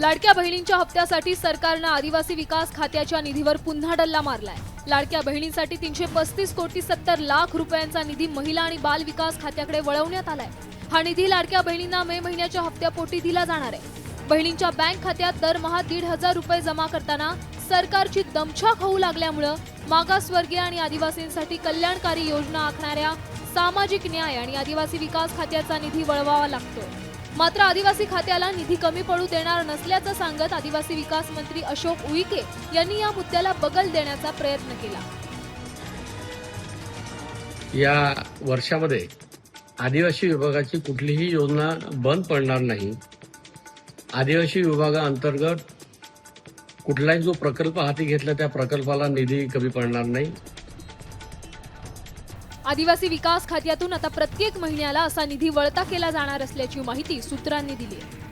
लाडक्या बहिणींच्या हप्त्यासाठी सरकारनं आदिवासी विकास खात्याच्या निधीवर पुन्हा डल्ला मारलाय. लाडक्या बहिणींसाठी तीनशे पस्तीस कोटी सत्तर लाख रुपयांचा निधी महिला आणि बाल विकास खात्याकडे वळवण्यात आलाय. हा निधी लाडक्या बहिणींना मे महिन्याच्या हप्त्यापोटी दिला जाणार आहे. बहिणींच्या बँक खात्यात दरमहा दीड हजार रुपये जमा करताना सरकारची दमछाक होऊ लागल्यामुळं मागासवर्गीय आणि आदिवासींसाठी कल्याणकारी योजना आखणाऱ्या सामाजिक न्याय आणि आदिवासी विकास खात्याचा निधी वळवावा लागतो मात्र आदिवासी खात्याला निधी कमी पडू देणार नसल्याचं सांगत आदिवासी विकास मंत्री अशोक उईके यांनी या मुद्द्याला बगल देण्याचा प्रयत्न केला. या वर्षामध्ये आदिवासी विभागाची कुठलीही योजना बंद पडणार नाही. आदिवासी विभागाअंतर्गत कुठलाही जो प्रकल्प हाती घेतला त्या प्रकल्पाला निधी कमी पडणार नाही. आदिवासी विकास खात्यातून आता प्रत्येक महिन्याला असा निधी वळता केला जाणार असल्याची माहिती सूत्रांनी दिली आहे.